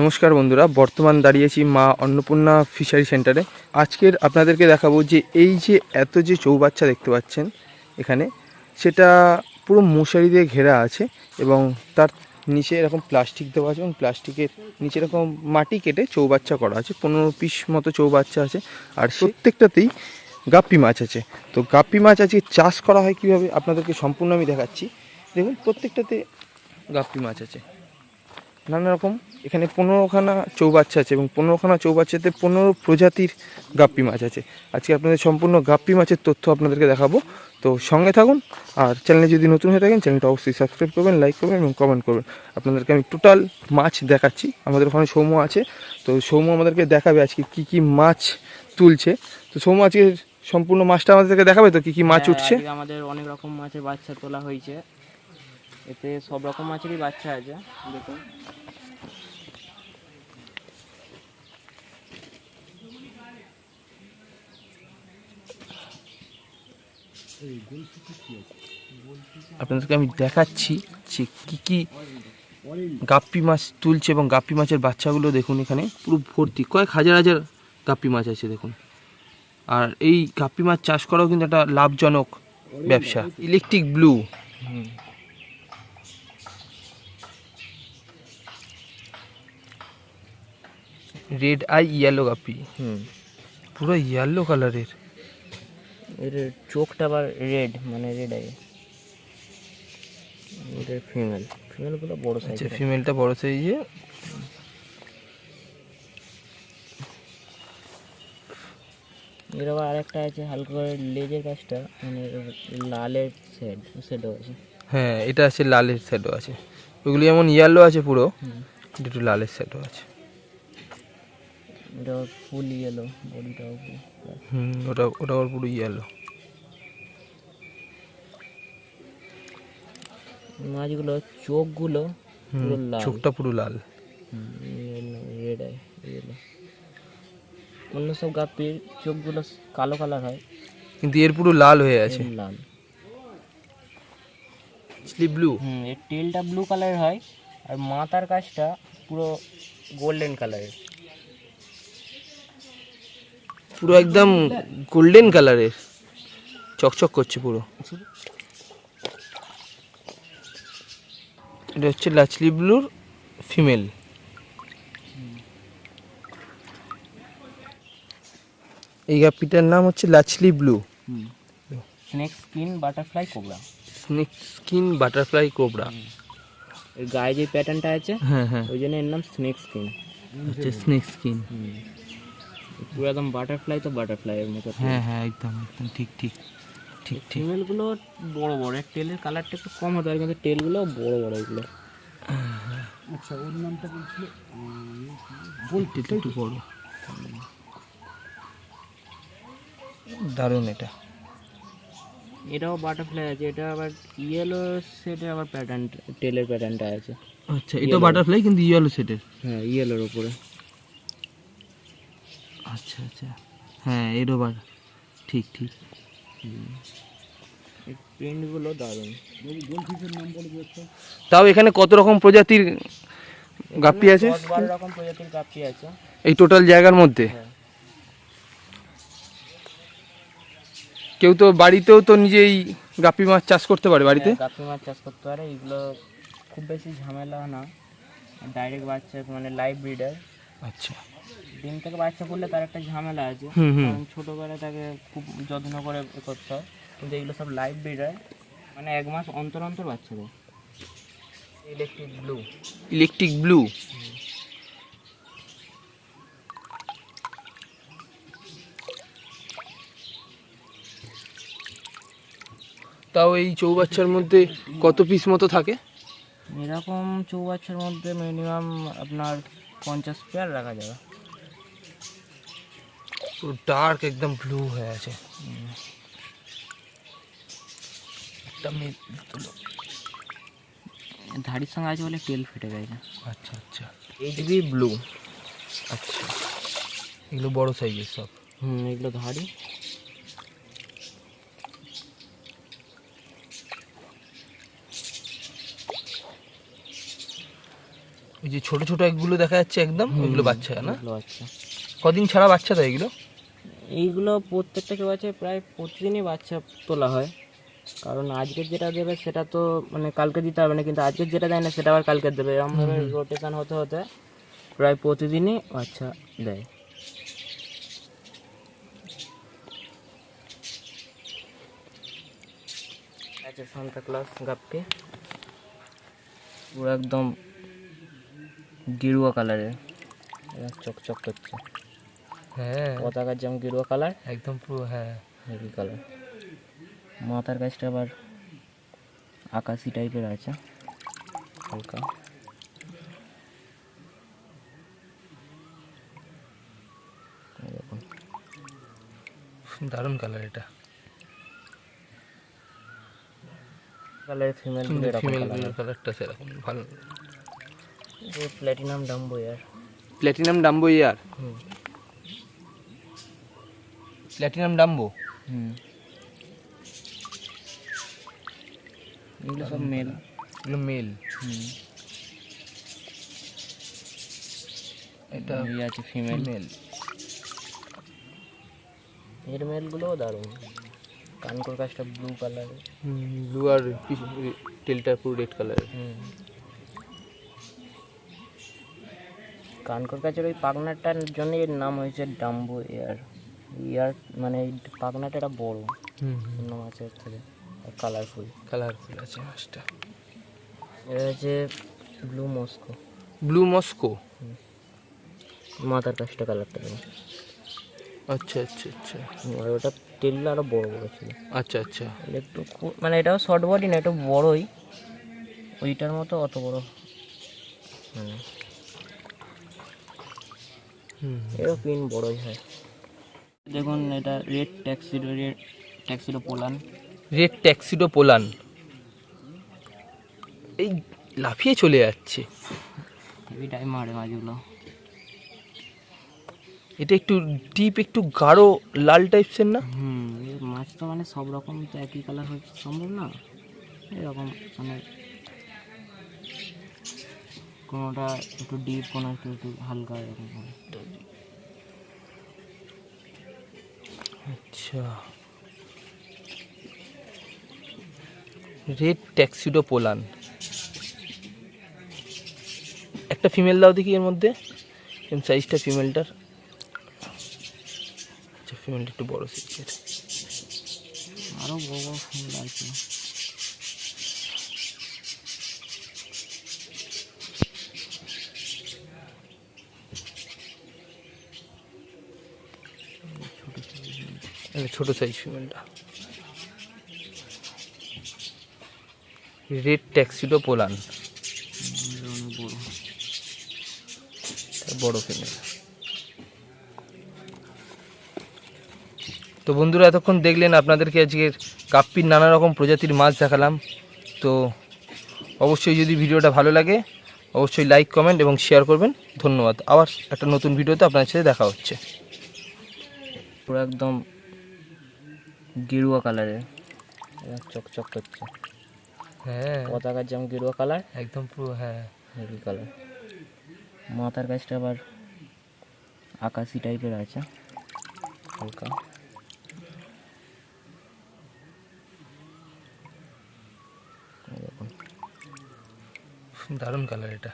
নমস্কার বন্ধুরা, বর্তমান দাঁড়িয়েছি মা অন্নপূর্ণা ফিশারি সেন্টারে। আজকের আপনাদেরকে দেখাবো যে এই যে এত যে চৌবাচ্চা দেখতে পাচ্ছেন এখানে, সেটা পুরো মশারি দিয়ে ঘেরা আছে এবং তার নিচে এরকম প্লাস্টিক দেওয়া আছে এবং প্লাস্টিকের নিচে এরকম মাটি কেটে চৌবাচ্চা করা আছে, পনেরো পিস মতো চৌবাচ্চা আছে। আর প্রত্যেকটাতেই গাপ্পি মাছ আছে। তো গাপ্পি মাছ আজকে চাষ করা হয় কীভাবে? আপনাদেরকে সম্পূর্ণ আমি দেখাচ্ছি। দেখুন, প্রত্যেকটাতে গাপ্পি মাছ আছে। নানা রকম। এখানে পনেরোখানা চৌবাচ্চা আছে এবং পনেরোখানা চৌবাচ্চাতে পনেরো প্রজাতির গাপ্পি মাছ আছে। আজকে আপনাদের সম্পূর্ণ গাপ্পি মাছের তথ্য আপনাদেরকে দেখাবো। তো সঙ্গে থাকুন আর চ্যানেলে যদি নতুন হয়ে থাকেন চ্যানেলটা অবশ্যই সাবস্ক্রাইব করবেন লাইক করবেন এবং কমেন্ট করবেন। আপনাদেরকে আমি টোটাল মাছ দেখাচ্ছি। আমাদের ওখানে সৌম্য আছে। তো সৌম্য আমাদেরকে দেখাবে আজকে কী কী মাছ তুলছে। তো সৌম্য আজকে সম্পূর্ণ মাছটা আমাদেরকে দেখাবে তো কী কী মাছ হ্যাঁ, উঠছে? আমাদের অনেক রকম মাছের বাচ্চা তোলা হয়েছে। এতে সব রকম মাছেরই বাচ্চা আছে। দেখুন। আপনাদেরকে আমি দেখাচ্ছি যে কী কী গাপ্পি মাছ তুলছে এবং গাপ্পি মাছের বাচ্চাগুলো দেখুন এখানে পুরো ভর্তি। কয়েক হাজার হাজার গাপ্পি মাছ আছে দেখুন। আর এই গাপ্পি মাছ চাষ করাও কিন্তু একটা লাভজনক ব্যবসা। Electric blue. Red eye yellow guppy hmm. পুরো ইয়েলো কালারের এর চোখটা আবার রেড মানে রেড আই এটা ফিমেল ফিমেলগুলো বড় সাইজ আচ্ছা ফিমেলটা বড় সাইজে এর আবার আরেকটা আছে হালকা লেজের কাজটা মানে লালের শেড শেডও আছে। হ্যাঁ এটা আছে লালের স্যাডও আছে। ওইগুলি যেমন ইয়েলো আছে পুরো একটু লালের স্যাডও আছে। এটা ফুল ইয়েলো বডিটাও হুম ওটা ওটা ওর পুরো ইয়েলো মাছগুলো চোখগুলো পুরো লাল। চোখটা পুরো লাল। রেড আই ইয়েলো অন্য সব গাপ্পির চোখগুলো কালো কালার হয়। কিন্তু এর পুরো লাল হয়ে আছে। লাল। স্লিপ ব্লু হুম এর টেলটা ব্লু কালারের হয় আর মাথার কাজটা পুরো গোল্ডেন কালারের পুরো একদম গোল্ডেন কালারের চকচক করছে পুরো। এটা হচ্ছে লাচলি ব্লুর ফিমেল। এই গাপিটার নাম হচ্ছে লাচলি blue. Snake skin butterfly cobra. Snake skin butterfly cobra. এর গায়ে যে প্যাটার্নটা আছে হ্যাঁ হ্যাঁ। ওই জন্য এর নাম স্নেক স্কিন। হচ্ছে স্নেক স্কিন। পুরো একদম বাটারফ্লাই তো বাটারফ্লাই এর মতো হ্যাঁ হ্যাঁ একদম একদম ঠিক ঠিক ঠিক ঠিক। ফিমেলগুলো বড় বড়। এর টেলের কালারটা একটু কম হতে পারে কিন্তু টেলগুলো বড় বড় এগুলো। এটা একটু বড়। দারুণ এটা। এটাও বাটারফ্লাই আছে এটা আবার ইয়েলো সেটে আবার প্যাটার্ন টেলের প্যাটার্নটা আছে। আচ্ছা এটা বাটারফ্লাই কিন্তু ইয়েলো সেটের হ্যাঁ ইয়েলোর উপরে। আচ্ছা আচ্ছা। হ্যাঁ এরও বার। ঠিক ঠিক। প্রিন্টগুলো দারুণ। তাও এখানে কত রকম প্রজাতির গাপ্পি আছে? বারো রকম প্রজাতির কাপি আছে। এই টোটাল জায়গার মধ্যে? হ্যাঁ। কেউ তো বাড়িতেও তো নিজেই গাপ্পি মাছ চাষ করতে পারে বাড়িতে? হ্যাঁ, কাপি মাছ চাষ করতে পারে। এগুলো খুব বেশি ঝামেলা না। ডাইরেক্ট বাচ্চা মানে লাইভ ব্রিডার আচ্ছা। ডিম থেকে বাচ্চা করলে তার একটা ঝামেলা আছে। কারণ ছোটোবেলায় তাকে খুব যত্ন করে করতে হয়। কিন্তু এগুলো সব লাইভ ব্রিডার মানে এক মাস অন্তর অন্তর বাচ্চা দেয়। ইলেকট্রিক ব্লু ইলেকট্রিক ব্লু তাও এই চৌবাচ্চার মধ্যে কত পিস মতো থাকে? এরকম চৌবাচ্চার মধ্যে মিনিমাম আপনার পঞ্চাশ পেয়ার রাখা যাবে। পুরো ডার্ক একদম ব্লু হয়ে আছে। একটা মেয়ে তুলো। ধাড়ির সঙ্গে আছে বলে তেল ফেটে গেছে আচ্ছা আচ্ছা। এইচবি ব্লু আচ্ছা। এগুলো বড় সাইজের সব। হুম এগুলো ধাড়ি। ওই যে ছোট ছোট এগুলো দেখা যাচ্ছে একদম ওইগুলো বাচ্চা না? বাচ্চা। কদিন ছাড়া বাচ্চা দেয় এগুলো? এইগুলো প্রত্যেকটা কেউ আছে প্রায় প্রতিদিনই বাচ্চা তোলা হয়। কারণ আজকের যেটা দেবে সেটা তো মানে কালকে দিতে হবে না কিন্তু আজকের যেটা দেয় না সেটা আবার কালকে দেবে। এরকমভাবে রোটেশন হতে হতে প্রায় প্রতিদিনই বাচ্চা দেয়। আছে সান্তা ক্লাস গাপ্পি পুরো একদম গেরুয়া কালারের চকচক করছে। হ্যাঁ। পতাকার যেমন গেরুয়া কালার একদম পুরো হ্যাঁ। হেভি কালার মাথার কাছটা আবার আকাশি টাইপের আছে। হালকা। দারুণ কালার এটা। কালার ফিমেল ফিমেল কালারটা সেরকম ভালো। Platinum dumbo ear platinum dumbo ear hmm. Platinum dumbo hmm. এগুলো সব মেল এগুলো মেল হুম। এটা এই আছে ফিমেল মেল এর মেলগুলোও দারুণ। কানকোর কাজটা ব্লু কালারের ব্লু আর টেলটা পুরো রেড কালারের হুম। কানকর কাছের ওই পাখনাটার জন্য এর নাম হয়েছে ডাম্বো এয়ার ইয়ার মানে পাখনাটা একটা বড়। অন্য মাছের থেকে। কালারফুল কালারফুল আছে মাছটা। এটা হচ্ছে ব্লু মস্কো ব্লু মস্কো মাথার কাছটা কালারটা দেখুন আচ্ছা আচ্ছা আচ্ছা। আর ওটা তেলটা আরও বড় বড় ছিল। আচ্ছা আচ্ছা। একটু মানে এটাও শর্ট বডি না একটু বড়ই। ওইটার মতো অত বড়। মানে হুম এরও পিন বড়ই হয়। দেখুন এটা রেড ট্যাক্সিডো রেড ট্যাক্সিডো পোলান রেড ট্যাক্সিডো পোলান এই লাফিয়ে চলে যাচ্ছে। হেভি টাইম মারে মাছগুলো। এটা একটু ডিপ একটু গাঢ় লাল টাইপসের না? হুম মাছ তো মানে সব রকম তো একই কালার হচ্ছে সম্ভব না। এরকম মানে কোনোটা একটু ডিপ কোনো একটু একটু হালকা এরকম হয়। আচ্ছা। রেড ট্যাক্সিডো পোলান। একটা ফিমেল দাও দেখি এর মধ্যে। এম সাইজটা ফিমেলটার। আচ্ছা ফিমেলটা একটু বড় সাইজের আরও বড় বড় ফুল আছে ছোট সাইজ ফিমেলটা রেড ট্যাক্সিডো পোলান বড় ফিমেল তো বন্ধুরা, এতক্ষণ দেখলেন আপনাদেরকে আজকের কাপ্পির নানা রকম প্রজাতির মাছ দেখালাম। তো অবশ্যই যদি ভিডিওটা ভালো লাগে, অবশ্যই লাইক কমেন্ট এবং শেয়ার করবেন। ধন্যবাদ। আবার একটা নতুন ভিডিওতে আপনার সাথে দেখা হচ্ছে। পুরো একদম গেরুয়া কালারের চকচক করছে। হ্যাঁ। পতাকার যেমন গেরুয়া কালার একদম পুরো হ্যাঁ। হেভি কালার মাথার কাছটা আবার আকাশি টাইপের আছে। হালকা। দেখুন দারুণ কালার এটা।